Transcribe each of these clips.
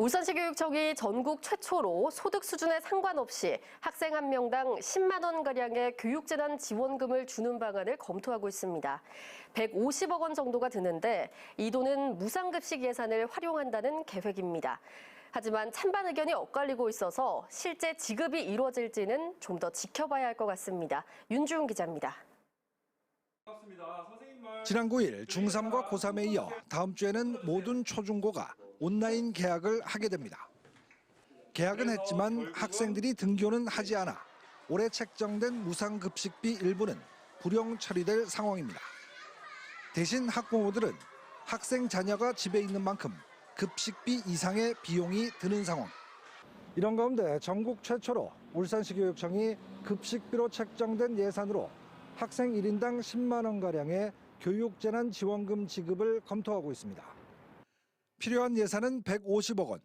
울산시 교육청이 전국 최초로 소득 수준에 상관없이 학생 한 명당 10만 원가량의 교육재난 지원금을 주는 방안을 검토하고 있습니다. 150억 원 정도가 드는데 이 돈은 무상급식 예산을 활용한다는 계획입니다. 하지만 찬반 의견이 엇갈리고 있어서 실제 지급이 이루어질지는 좀 더 지켜봐야 할 것 같습니다. 윤주훈 기자입니다. 지난 9일 중3과 고3에 이어 다음 주에는 모든 초중고가 온라인 개학을 하게 됩니다. 개학은 했지만 학생들이 등교는 하지 않아 올해 책정된 무상급식비 일부는 불용 처리될 상황입니다. 대신 학부모들은 학생 자녀가 집에 있는 만큼 급식비 이상의 비용이 드는 상황. 이런 가운데 전국 최초로 울산시 교육청이 급식비로 책정된 예산으로 학생 1인당 10만 원가량의 교육재난 지원금 지급을 검토하고 있습니다. 필요한 예산은 150억 원,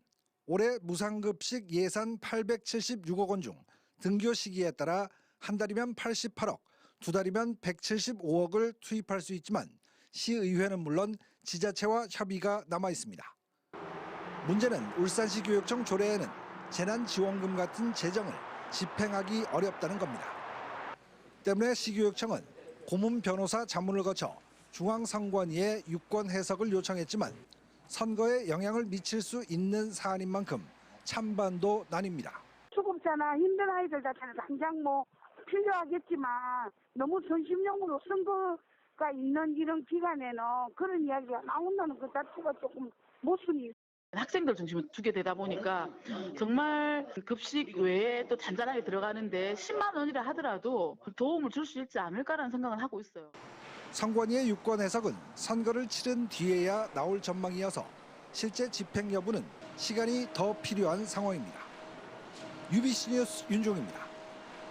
올해 무상급식 예산 876억 원 중 등교 시기에 따라 한 달이면 88억, 두 달이면 175억을 투입할 수 있지만 시의회는 물론 지자체와 협의가 남아 있습니다. 문제는 울산시 교육청 조례에는 재난지원금 같은 재정을 집행하기 어렵다는 겁니다. 때문에 시교육청은 고문 변호사 자문을 거쳐 중앙선관위에 유권 해석을 요청했지만 선거에 영향을 미칠 수 있는 사안인 만큼 찬반도 나뉩니다. 수급자나 힘든 아이들 자체는 당장 뭐 필요하겠지만 너무 전심용으로 선거가 있는 이런 기간에는 그런 이야기가 나온다는 것 자체가 조금 모순이 학생들 중심으로 두게 되다 보니까 정말 급식 외에 또 잔잔하게 들어가는데 10만 원이라 하더라도 도움을 줄 수 있지 않을까라는 생각을 하고 있어요. 선관위의 유권 해석은 선거를 치른 뒤에야 나올 전망이어서 실제 집행 여부는 시간이 더 필요한 상황입니다. UBC 뉴스 윤종입니다.